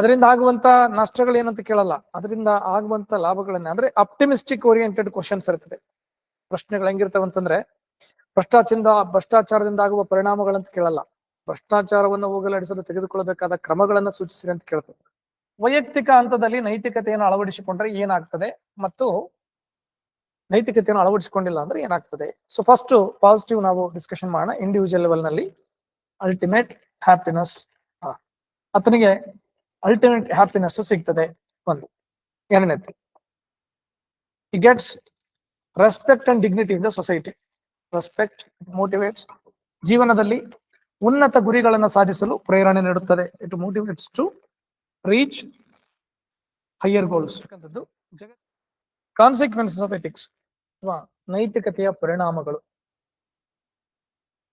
ಅದರಿಂದ ಆಗುವಂತ ನಷ್ಟಗಳು ಏನಂತ ಕೇಳಲ್ಲ. ಅದರಿಂದ ಆಗುವಂತ ಲಾಭಗಳನ್ನ, ಅಂದ್ರೆ ಅಪ್ಟಿಮಿಸ್ಟಿಕ್ ಓರಿಯೆಂಟೆಡ್ ಕ್ವಶನ್ಸ್ ಇರ್ತದೆ. ಪ್ರಶ್ನೆಗಳು ಹೆಂಗಿರ್ತವೆ ಅಂತಂದ್ರೆ ಭ್ರಷ್ಟಾಚಾರದಿಂದ ಭ್ರಷ್ಟಾಚಾರದಿಂದ ಆಗುವ ಪರಿಣಾಮಗಳಂತ ಕೇಳಲ್ಲ. ಭ್ರಷ್ಟಾಚಾರವನ್ನು ಹೋಗಲಾಡಿಸಲು ತೆಗೆದುಕೊಳ್ಳಬೇಕಾದ ಕ್ರಮಗಳನ್ನ ಸೂಚಿಸಿರಿ ಅಂತ ಕೇಳ್ತದೆ. ವೈಯಕ್ತಿಕ ಹಂತದಲ್ಲಿ ನೈತಿಕತೆಯನ್ನು ಅಳವಡಿಸಿಕೊಂಡ್ರೆ ಏನಾಗ್ತದೆ? ಮತ್ತು ನೈತಿಕತೆಯನ್ನು ಅಳವಡಿಸಿಕೊಂಡಿಲ್ಲ ಅಂದ್ರೆ ಏನಾಗ್ತದೆ? ಸೊ ಫಸ್ಟ್ ಪಾಸಿಟಿವ್ ನಾವು ಡಿಸ್ಕಷನ್ ಮಾಡೋಣ. ಇಂಡಿವಿಜುವಲ್ ಲೆವೆಲ್ನಲ್ಲಿ ಅಲ್ಟಿಮೇಟ್ ಹ್ಯಾಪಿನೆಸ್ ಆತನಿಗೆ ಅಲ್ಟಿಮೇಟ್ ಹ್ಯಾಪಿನೆಸ್ ಸಿಗ್ತದೆ ಒಂದು. ಎರಡನೇದು he gets respect and dignity in the society respect motivates ಜೀವನದಲ್ಲಿ ಉನ್ನತ ಗುರಿಗಳನ್ನು ಸಾಧಿಸಲು ಪ್ರೇರಣೆ ನೀಡುತ್ತದೆ. It motivates to reach higher goals consequences of ethics ಅಥವಾ ನೈತಿಕತೆಯ ಪರಿಣಾಮಗಳು.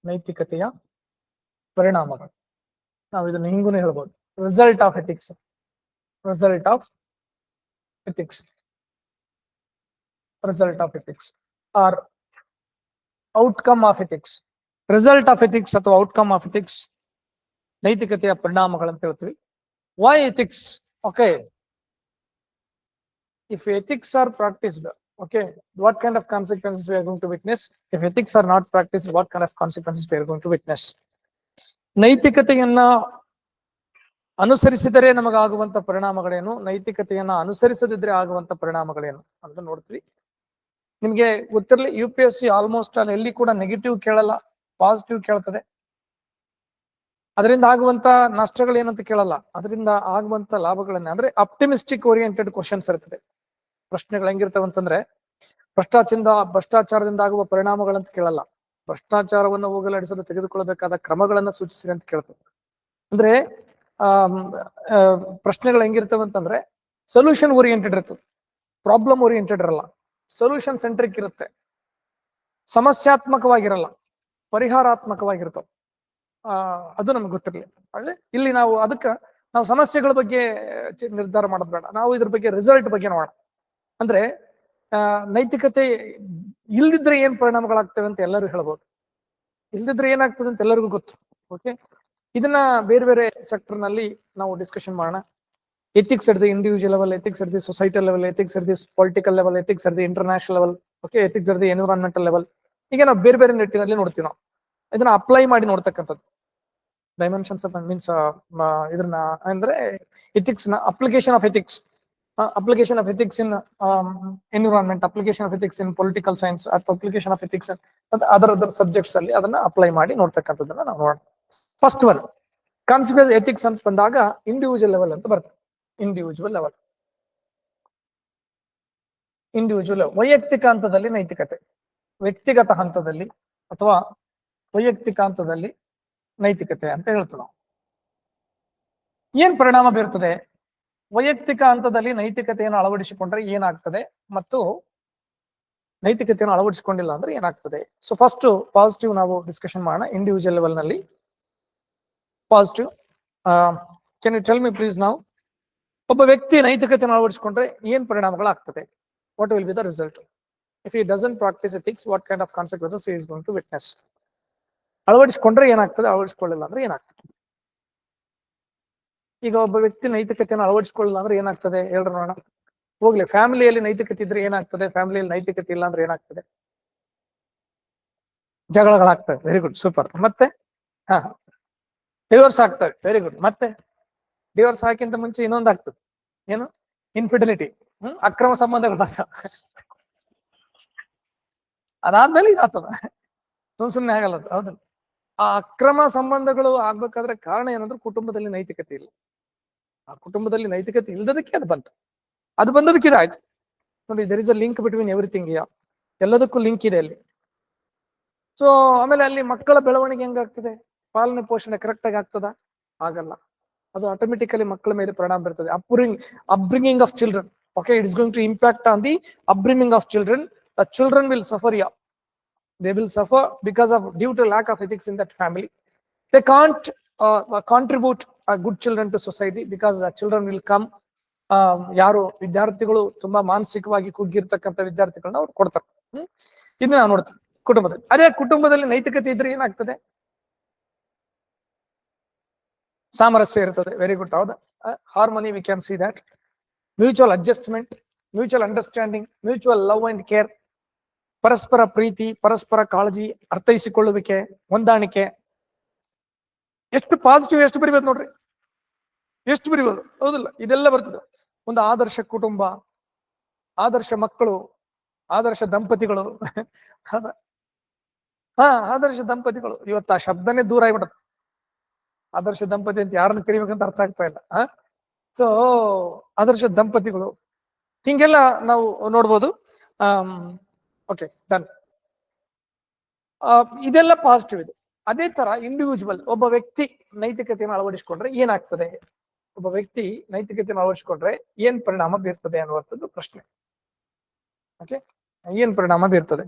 ನೈತಿಕತೆಯ ಪರಿಣಾಮಗಳು. ನಾವು ಇದನ್ನು ಹಿಂಗೂ ಹೇಳ್ಬೋದು. result of ethics result of ethics result of ethics or outcome of ethics result of ethics ಅಥವಾ ಔಟ್ಕಮ್ ಆಫ್ ಎಥಿಕ್ಸ್ ನೈತಿಕತೆಯ ಪರಿಣಾಮಗಳಂತ ಹೇಳ್ತೀವಿ why ethics okay if ethics are practiced okay what kind of consequences we are going to witness if ethics are not practiced what kind of consequences we are going to witness ನೈತಿಕತೆಯನ್ನ ಅನುಸರಿಸಿದರೆ ನಮಗಾಗುವಂತ ಪರಿಣಾಮಗಳೇನು? ನೈತಿಕತೆಯನ್ನ ಅನುಸರಿಸದಿದ್ರೆ ಆಗುವಂತ ಪರಿಣಾಮಗಳೇನು? ಅಂತ ನೋಡ್ತೀವಿ. ನಿಮ್ಗೆ ಗೊತ್ತಿರಲಿ U P S almost ಅಲ್ಲಿ ಎಲ್ಲಿ ಕೂಡ ನೆಗೆಟಿವ್ ಕೇಳಲ್ಲ ಪಾಸಿಟಿವ್ ಕೇಳ್ತದೆ. ಅದರಿಂದ ಆಗುವಂತ ನಷ್ಟಗಳು ಏನಂತ ಕೇಳಲ್ಲ. ಅದರಿಂದ ಆಗುವಂತ ಲಾಭಗಳನ್ನ ಅಂದ್ರೆ ಅಪ್ಟಿಮಿಸ್ಟಿಕ್ ಓರಿಯೆಂಟೆಡ್ ಕ್ವಶನ್ಸ್ ಇರ್ತದೆ. ಪ್ರಶ್ನೆಗಳು ಹೆಂಗಿರ್ತವೆ ಅಂತಂದ್ರೆ ಭ್ರಷ್ಟಾಚಾರದಿಂದ ಭ್ರಷ್ಟಾಚಾರದಿಂದ ಆಗುವ ಪರಿಣಾಮಗಳಂತ ಕೇಳಲ್ಲ. ಭ್ರಷ್ಟಾಚಾರವನ್ನು ಹೋಗಲಾಡಿಸಲು ತೆಗೆದುಕೊಳ್ಳಬೇಕಾದ ಕ್ರಮಗಳನ್ನ ಸೂಚಿಸಿರಿ ಅಂತ ಕೇಳ್ತದೆ. ಅಂದ್ರೆ ಪ್ರಶ್ನೆಗಳು ಹೆಂಗಿರ್ತವೆ ಅಂತಂದ್ರೆ ಸೊಲ್ಯೂಷನ್ ಓರಿಯೆಂಟೆಡ್ ಇರ್ತದೆ. ಪ್ರಾಬ್ಲಮ್ ಓರಿಯೆಂಟೆಡ್ ಇರಲ್ಲ. ಸೊಲ್ಯೂಷನ್ ಸೆಂಟ್ರಿಕ್ ಇರುತ್ತೆ. ಸಮಸ್ಯಾತ್ಮಕವಾಗಿರಲ್ಲ. ಪರಿಹಾರಾತ್ಮಕವಾಗಿರ್ತವೆ. ಅದು ನಮ್ಗೆ ಗೊತ್ತಿರಲಿ. ಅಂದ್ರೆ ಇಲ್ಲಿ ನಾವು ಅದಕ್ಕೆ ನಾವು ಸಮಸ್ಯೆಗಳ ಬಗ್ಗೆ ನಿರ್ಧಾರ ಮಾಡೋದು ಬೇಡ. ನಾವು ಇದ್ರ ಬಗ್ಗೆ ರಿಸಲ್ಟ್ ಬಗ್ಗೆ ನೋಡೋಣ. ಅಂದ್ರೆ ನೈತಿಕತೆ ಇಲ್ದಿದ್ರೆ ಏನ್ ಪರಿಣಾಮಗಳಾಗ್ತವೆ ಅಂತ ಎಲ್ಲರೂ ಹೇಳ್ಬೋದು. ಇಲ್ದಿದ್ರೆ ಏನಾಗ್ತದೆ ಅಂತ ಎಲ್ಲರಿಗೂ ಗೊತ್ತು. ಓಕೆ ಇದನ್ನ ಬೇರೆ ಬೇರೆ ಸೆಕ್ಟರ್ನಲ್ಲಿ ನಾವು ಡಿಸ್ಕಷನ್ ಮಾಡೋಣ. Ethics at individual level ethics at the societal level ethics at political level ethics at international level okay ethics at environmental level ಈಗ ನಾವು ಬೇರೆ ಬೇರೆ ನಿಟ್ಟಿನಲ್ಲಿ ನೋಡ್ತೀವಿ ನಾವು. ಇದನ್ನ ಅಪ್ಲೈ ಮಾಡಿ ನೋಡ್ತಕ್ಕಂಥದ್ದು. ಡೈಮೆನ್ಷನ್ಸ್ ಆಫ್ ಮೀನ್ಸ್ ಇದನ್ನ ಅಂದ್ರೆ ಎಥಿಕ್ಸ್ನ application of ethics application of ethics in environment application of ethics in political science ಅಥವಾ application of ethics other other subjects ಅಲ್ಲಿ ಅದನ್ನ ಅಪ್ಲೈ ಮಾಡಿ ನೋಡ್ತಕ್ಕಂಥದ್ದನ್ನ ನಾವು ನೋಡೋಣ. ಫಸ್ಟ್ ಒನ್ ಕಾನ್ಸಿಕ್ವೆನ್ಸ್ ಎಥಿಕ್ಸ್ ಅಂತ ಬಂದಾಗ ಇಂಡಿವಿಜುವಲ್ ಲೆವೆಲ್ ಅಂತ ಬರ್ತದೆ. ಇಂಡಿವಿಜುವಲ್ ಲೆವೆಲ್ ಇಂಡಿವಿಜುವಲ್ ವೈಯಕ್ತಿಕ ಹಂತದಲ್ಲಿ ನೈತಿಕತೆ. ವ್ಯಕ್ತಿಗತ ಹಂತದಲ್ಲಿ ಅಥವಾ ವೈಯಕ್ತಿಕ ಹಂತದಲ್ಲಿ ನೈತಿಕತೆ ಅಂತ ಹೇಳ್ತೀವಿ ನಾವು. ಏನ್ ಪರಿಣಾಮ ಬೀರ್ತದೆ? ವೈಯಕ್ತಿಕ ಹಂತದಲ್ಲಿ ನೈತಿಕತೆಯನ್ನು ಅಳವಡಿಸಿಕೊಂಡ್ರೆ ಏನಾಗ್ತದೆ? ಮತ್ತು ನೈತಿಕತೆಯನ್ನು ಅಳವಡಿಸಿಕೊಂಡಿಲ್ಲ ಅಂದ್ರೆ ಏನಾಗ್ತದೆ? ಸೊ ಫಸ್ಟ್ ಪಾಸಿಟಿವ್ ನಾವು ಡಿಸ್ಕಷನ್ ಮಾಡೋಣ individual ಲೆವೆಲ್ನಲ್ಲಿ. Positive can you tell me please ನಾವು ಒಬ್ಬ ವ್ಯಕ್ತಿ ನೈತಿಕತೆಯನ್ನು ಅಳವಡಿಸಿಕೊಂಡ್ರೆ ಏನ್ ಪರಿಣಾಮಗಳಾಗ್ತದೆ? What will be the result if he doesn't practise ethics what kind of consequences is going to witness ಅಳವಡಿಸಿಕೊಂಡ್ರೆ ಏನಾಗ್ತದೆ? ಅಳವಡಿಸಿಕೊಳ್ಳಿಲ್ಲ ಅಂದ್ರೆ ಏನಾಗ್ತದೆ? ಈಗ ಒಬ್ಬ ವ್ಯಕ್ತಿ ನೈತಿಕತೆಯನ್ನು ಅಳವಡಿಸಿಕೊಳ್ಳಿಲ್ಲ ಅಂದ್ರೆ ಏನಾಗ್ತದೆ? ಹೇಳ್ರಿ ನೋಡೋಣ. ಹೋಗ್ಲಿ, ಫ್ಯಾಮಿಲಿಯಲ್ಲಿ ನೈತಿಕತೆ ಇದ್ರೆ ಏನಾಗ್ತದೆ? ಫ್ಯಾಮಿಲಿಯಲ್ಲಿ ನೈತಿಕತೆ ಇಲ್ಲ ಅಂದ್ರೆ ಏನಾಗ್ತದೆ? ಜಗಳಗಳಾಗ್ತವೆ. ವೆರಿ ಗುಡ್ ಸೂಪರ್ ಮತ್ತೆ? ಹಾ. ಡಿವೋರ್ಸ್ ಆಗ್ತವೆ ವೆರಿ ಗುಡ್ ಮತ್ತೆ ಡಿವೋರ್ಸ್ ಹಾಕಿಂತ ಮುಂಚೆ ಇನ್ನೊಂದು ಆಗ್ತದೆ. ಏನು? ಇನ್ಫಿಡಿಲಿಟಿ ಹ್ಮ್? ಅಕ್ರಮ ಸಂಬಂಧಗಳು ಅದಾದ್ಮೇಲೆ ಇದಾಗ್ತದ. ಸುಮ್ ಸುಮ್ನೆ ಆಗಲ್ಲ ಹೌದು. ಆ ಅಕ್ರಮ ಸಂಬಂಧಗಳು ಆಗ್ಬೇಕಾದ್ರೆ ಕಾರಣ ಏನಂದ್ರೆ ಕುಟುಂಬದಲ್ಲಿ ನೈತಿಕತೆ ಇಲ್ಲ. ಆ ಕುಟುಂಬದಲ್ಲಿ ನೈತಿಕತೆ ಇಲ್ಲದಕ್ಕೆ ಅದು ಬಂತು. ಅದು ಬಂದದಕ್ಕೆ ಇದಾಯ್ತು. ನೋಡಿ there is a link between everything ಯಾ ಎಲ್ಲದಕ್ಕೂ ಲಿಂಕ್ ಇದೆ ಅಲ್ಲಿ. ಸೊ ಆಮೇಲೆ ಅಲ್ಲಿ ಮಕ್ಕಳ ಬೆಳವಣಿಗೆ ಹೆಂಗಾಗ್ತದೆ? ಪಾಲನೆ ಪೋಷಣೆ ಕರೆಕ್ಟ್ ಆಗಿ ಆಗ್ತದ? ಆಗಲ್ಲ. ಅದು ಆಟೋಮೆಟಿಕಲಿ ಮಕ್ಕಳ ಮೇಲೆ ಪರಿಣಾಮ ಬೀರ್ತದೆ. Upbring upbringing of children okay it's going to impact on the upbringing of children the children will suffer yeah they will suffer because of due to lack of ethics in that family they can't contribute good children to society because children will uh, ಯಾರು ವಿದ್ಯಾರ್ಥಿಗಳು ತುಂಬಾ ಮಾನಸಿಕವಾಗಿ ಕುಗ್ಗಿರ್ತಕ್ಕಂಥ ವಿದ್ಯಾರ್ಥಿಗಳನ್ನ ಅವ್ರು ಕೊಡ್ತಾರೆ. ಇದನ್ನ ನಾವು ನೋಡ್ತೀವಿ ಕುಟುಂಬದಲ್ಲಿ. ಅದೇ ಕುಟುಂಬದಲ್ಲಿ ನೈತಿಕತೆ ಇದ್ರೆ ಏನಾಗ್ತದೆ? ಸಾಮರಸ್ಯ ಇರ್ತದೆ. ವೆರಿ ಗುಡ್ ಹೌದಾ? Harmony we can see that mutual adjustment mutual understanding mutual love and care ಪರಸ್ಪರ ಪ್ರೀತಿ, ಪರಸ್ಪರ ಕಾಳಜಿ ಅರ್ಥೈಸಿಕೊಳ್ಳುವಿಕೆ, ಹೊಂದಾಣಿಕೆ. ಎಷ್ಟು ಪಾಸಿಟಿವ್ ಎಷ್ಟು ಬರಿಬೋದು ನೋಡ್ರಿ. ಎಷ್ಟು ಬರಿಬೋದು? ಹೌದಿಲ್ಲ? ಇದೆಲ್ಲ ಬರ್ತದೆ. ಒಂದು ಆದರ್ಶ ಕುಟುಂಬ, ಆದರ್ಶ ಮಕ್ಕಳು, ಆದರ್ಶ ದಂಪತಿಗಳು. ಹಾ, ಆದರ್ಶ ದಂಪತಿಗಳು. ಇವತ್ತು ಆ ಶಬ್ದನೇ ದೂರ ಆಗ್ಬಿಡುತ್ತೆ ಆದರ್ಶ ದಂಪತಿ ಅಂತ ಯಾರನ್ನ ಕರಿಬೇಕಂತ ಅರ್ಥ ಆಗ್ತಾ ಇಲ್ಲ ಸೊ ಆದರ್ಶ ದಂಪತಿಗಳು. ಹಿಂಗೆಲ್ಲ ನಾವು ನೋಡ್ಬೋದು. ಓಕೆ ಡನ್ ಇದೆಲ್ಲ ಪಾಸಿಟಿವ್ ಇದೆ. ಅದೇ ತರ ಇಂಡಿವಿಜುವಲ್ ಒಬ್ಬ ವ್ಯಕ್ತಿ ನೈತಿಕತೆಯನ್ನು ಅಳವಡಿಸಿಕೊಂಡ್ರೆ ಏನಾಗ್ತದೆ? ಒಬ್ಬ ವ್ಯಕ್ತಿ ನೈತಿಕತೆಯನ್ನು ಅಳವಡಿಸಿಕೊಂಡ್ರೆ ಏನ್ ಪರಿಣಾಮ ಬೀರ್ತದೆ ಅನ್ನುವಂಥದ್ದು ಪ್ರಶ್ನೆ. ಓಕೆ ಏನ್ ಪರಿಣಾಮ ಬೀರ್ತದೆ?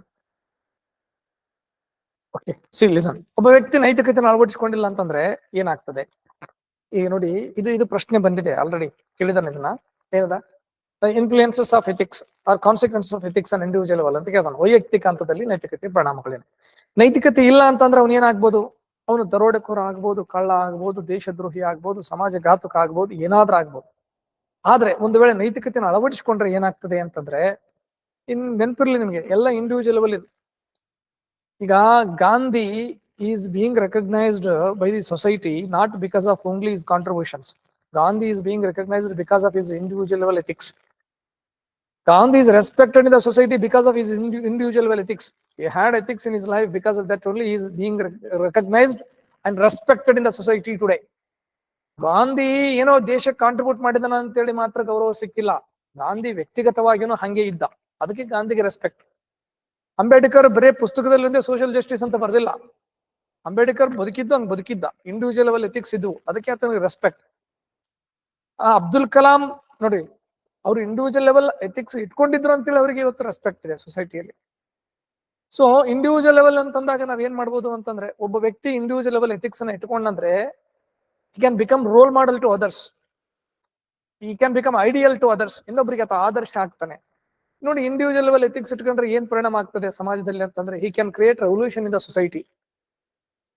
ಓಕೆ ಸಿ ಲಿಸನ್ ಒಬ್ಬ ವ್ಯಕ್ತಿ ನೈತಿಕತೆಯನ್ನು ಅಳವಡಿಸಿಕೊಂಡಿಲ್ಲ ಅಂತಂದ್ರೆ ಏನಾಗ್ತದೆ? ಈಗ ನೋಡಿ, ಇದು ಇದು ಪ್ರಶ್ನೆ ಬಂದಿದೆ ಆಲ್ರೆಡಿ ಕೇಳಿದಾನೆ ಇದನ್ನ. ಏನದ? Influences of ethics or consequences of ethics on individual ಅಂತ ಕೇಳ್ತಾನೆ ವೈಯಕ್ತಿಕ ಹಂತದಲ್ಲಿ ನೈತಿಕತೆ ಪರಿಣಾಮಗಳೇನು? ನೈತಿಕತೆ ಇಲ್ಲ ಅಂತಂದ್ರೆ ಅವನು ಏನಾಗ್ಬೋದು? ಅವನು ದರೋಡೆಕೋರ ಆಗ್ಬೋದು, ಕಳ್ಳ ಆಗ್ಬೋದು, ದೇಶದ್ರೋಹಿ ಆಗ್ಬೋದು, ಸಮಾಜಘಾತುಕ ಆಗ್ಬೋದು, ಏನಾದ್ರೂ ಆಗ್ಬೋದು. ಆದ್ರೆ ಒಂದು ವೇಳೆ ನೈತಿಕತೆಯನ್ನು ಅಳವಡಿಸಿಕೊಂಡ್ರೆ ಏನಾಗ್ತದೆ ಅಂತಂದ್ರೆ, ಇನ್ ನೆನಪಿರ್ಲಿ ನಿಮ್ಗೆ, ಎಲ್ಲ ಇಂಡಿವಿಜುವಲ್ ಈಗ Gandhi is being recognised by the society not because of only his contributions Gandhi is being recognised because of his individual ethics Gandhi is respected in the society because of his individual level ethics you had ethics in his life because of that only is being recognised and respected in the society today Gandhi ಏನೋ ದೇಶಕ್ಕೆ contribute ಮಾಡಿದನ ಅಂತೇಳಿ ಮಾತ್ರ ಗೌರವ ಸಿಕ್ಕಿಲ್ಲ. ಗಾಂಧಿ ವ್ಯಕ್ತಿಗತವಾಗಿನೂ ಹಂಗೆ ಇದ್ದ. ಅದಕ್ಕೆ ಗಾಂಧಿಗೆ ರೆಸ್ಪೆಕ್ಟ್ ಅಂಬೇಡ್ಕರ್ ಬರೇ ಪುಸ್ತಕದಲ್ಲಿ ಒಂದೇ ಸೋಷಿಯಲ್ ಜಸ್ಟಿಸ್ ಅಂತ ಬರ್ದಿಲ್ಲ. ಅಂಬೇಡ್ಕರ್ ಬದುಕಿದ್ದು ಹಂಗ್ ಬದುಕಿದ್ದ. ಇಂಡಿವಿಜುವಲ್ ಲೆವೆಲ್ ಎಥಿಕ್ಸ್ ಇದ್ವು. ಅದಕ್ಕೆ ಆತನಿಗೆ ರೆಸ್ಪೆಕ್ಟ್ ಅಬ್ದುಲ್ ಕಲಾಂ ನೋಡಿ, ಅವ್ರು ಇಂಡಿವಿಜುವಲ್ ಲೆವೆಲ್ ಎಥಿಕ್ಸ್ ಇಟ್ಕೊಂಡಿದ್ರು ಅಂತೇಳಿ ಅವರಿಗೆ ಇವತ್ತು ರೆಸ್ಪೆಕ್ಟ್ ಇದೆ ಸೊಸೈಟಿಯಲ್ಲಿ ಸೊ ಇಂಡಿವಿಜುವಲ್ ಲೆವೆಲ್ ಅಂತಂದಾಗ ನಾವ್ ಏನ್ ಮಾಡ್ಬೋದು ಅಂತಂದ್ರೆ, ಒಬ್ಬ ವ್ಯಕ್ತಿ ಇಂಡಿವಿಜುವಲ್ ಲೆವೆಲ್ ಎಥಿಕ್ಸ್ ಅನ್ನ ಇಟ್ಕೊಂಡಂದ್ರೆ he can become role model to others he can become ideal to others ಇನ್ನೊಬ್ರಿಗೆ ಆತ ಆದರ್ಶ ಆಗ್ತಾನೆ. ನೋಡಿ ಇಂಡಿವಿಜುವಲ್ ಲೆವೆಲ್ ಎಥಿಕ್ಸ್ ಇಟ್ಕೊಂಡ್ರೆ ಏನ್ ಪರಿಣಾಮ ಆಗ್ತದೆ ಸಮಾಜದಲ್ಲಿ ಅಂತಂದ್ರೆ he can create revolution in the society